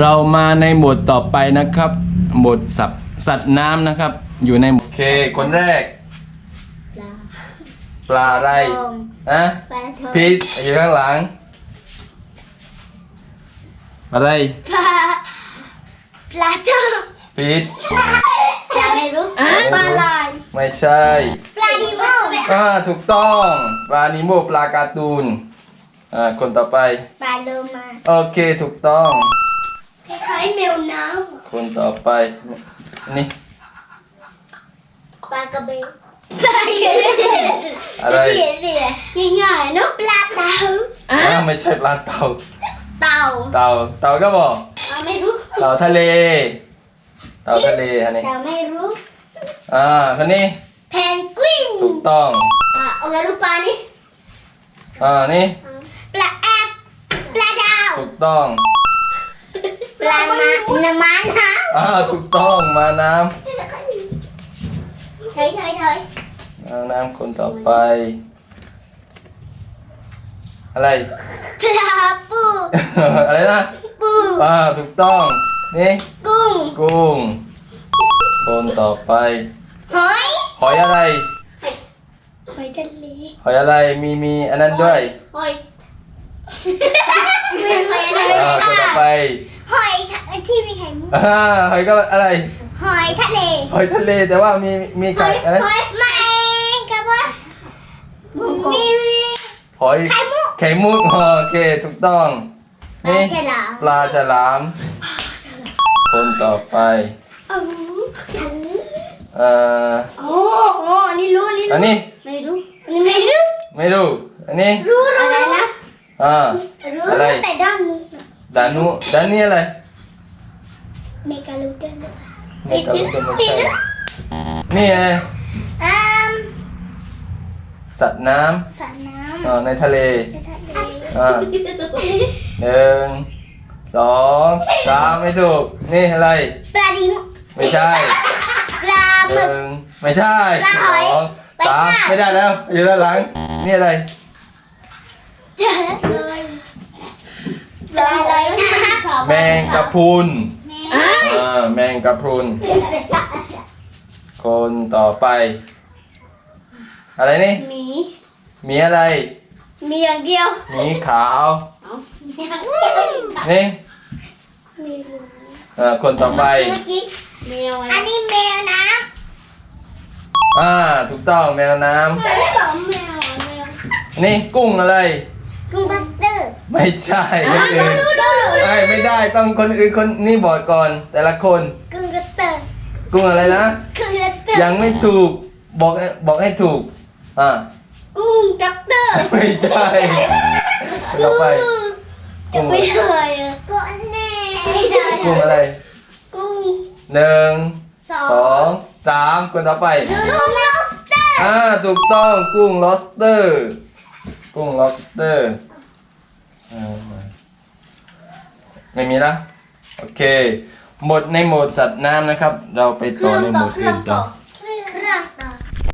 เรามาในหมวดต่อไปนะครับ หมวดสัตว์สัตว์น้ำนะครับ อยู่ในโอเคคนแรก ปลาปลาอะไรทองนะปลาทองพีทอยู่ข้างหลัง อะไรปลาปลาทองพีทปลาไม่รู้ปลาลายไม่ใช่ ปลาดิโมอ่าถูกต้อง ปลานิโมปลาการ์ตูน อ่าคนต่อไป ปลาโลมาโอเคถูกต้อง คล้ายๆแมวน้คนต่อไป นี่ำปลากระเบนปลากระเบนอะไรเรียนเรียนง่ายๆเนาะปลาเต่าอ่าไม่ใช่ปลาเต่าเต่าเต่าเต่าก็บอกปลาไม่รู้เต่าทะเล เต่าทะเลอันนี้เต่าไม่รู้อ่าคนนี้แพนกวินถูกต้องอะเอาไงรู้ปลานี่อ่านี่ปลาแอบปลาดาว ถูก ต้องปลามาน้ำมันนะอ่าถูกต้องมาน้เฮ้ยเฮ้ยเฮ้ยำมาน้ำคนต่อไป อะไร ปลาปูอะไรนะปูอ่าถูกต้องนี่กุ้งกุ้ง คนต่อไป หอยหอยอะไร หอยทะเลหอยอะไรมีมีอันนั้นด้วย หอยเป็นหอยอะไร อ่า คนต่อไป ห อยทะที่มีไข่มุกอ่าหอยก็อะไร หอยทะเล หอยทะเลแต่ว่ามีมีหไก่อยอะไรหอยไม่กับว่ามีหอยไข่มุก ไข่มุกอ๋อโอเคถูกต้องปลานี่ฉลาม ปลาฉลาม คนต่อไปอ๋อฉันเอ่อโอ้โหอันนี้รู้อันนี้อันรู้นี้ไม่รู้อันนี้ไม่รู้ไม่รู้อันนี้รู้อะไรนะอ่า รู้อะไร แต่ด้านนู้นน่ะดานุดานนี่อะไร เมกาลูเดนหรือเปล่าไม่กระลุกไม่ใช่นี่ไงอืมสัตว์น้สระน้ำอ่าในทะเลำในทะเลอ่าหนึ่งสองสามไม่ถูก นี่อะไร ปลาดิมไม่ใช่ปลาหหมึก นึ่งไม่ใช่ปลาสหอยองปลาสามทาสไม่ได้แล้วอยู่ด้านหลัง นี่อะไร เจอเลยปลาอะไรนะแมงกะพรุน แมงอ่าแมงกะพรุน คนต่อไป อะไรนี่หมีมีอะไรมีอย่างเดียวหมีขาวมีอย่างเดียวนี่ไม่รู้อ่าคนต่อไป เมื่อกี้แมวอันนี้แมวน้อ่า ถูกต้องแมวน้ำสองแมวแมวำนี่กุ้งอะไร กุ้งบัสเตอร์ ไม่ใช่คนอื่นดูดูดูไม่ไม่ได้ต้องคนอื่นคนนี่บอกก่อน แต่ละคนกุ้งบัสเตอร์กุ้งอะไรนะกุ้งบัสเตอร์ยังไม่ถูกบอกบอกให้ถูกอ่ากุ้งด็อกเตอร์ไม่ใช่คนต่อไปจะไม่ได้อะก็แน่ไม่ได้กุ้งอะไรกุ้งหนึ่งสอสองงสามคนต่อไป กุ้งล็อบสเตอร์อ่าถูกต้องกุ้ง lobster กุ้ง lobster อ่า ไม่มีละโอเค หมดในโหมดสัตว์น้ำนะครับ เราไปต่อในโหมดอื่นต่อ